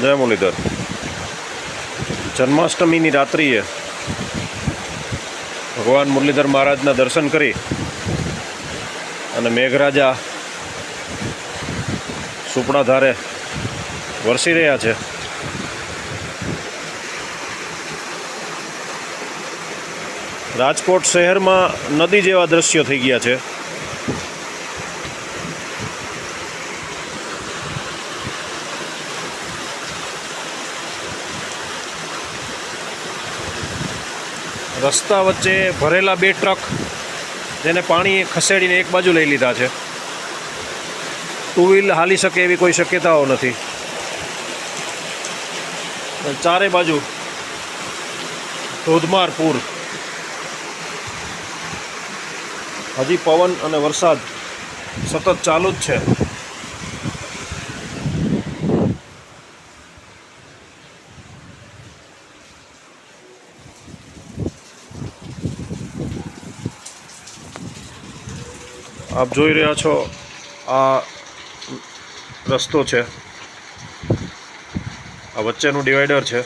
જય મુરલીધર. જન્માષ્ટમીની રાત્રિએ ભગવાન મુરલીધર મહારાજના દર્શન કરી અને મેઘરાજા સુપડા ધારે વરસી રહ્યા છે. રાજકોટ શહેરમાં નદી જેવા દ્રશ્યો થઈ ગયા છે. રસ્તા વચ્ચે ભરેલા બે ટ્રક જેને પાણી ખસેડીને એક બાજુ લઈ લીધા છે. ટુ વ્હીલ હાલી શકે એવી કોઈ શક્યતાઓ નથી. ચારે બાજુ ધોધમાર પૂર. હજી પવન અને વરસાદ સતત ચાલુ જ છે. આપ જોઈ રહ્યા છો આ રસ્તો છે. આ વચ્ચેનું ડિવાઈડર છે.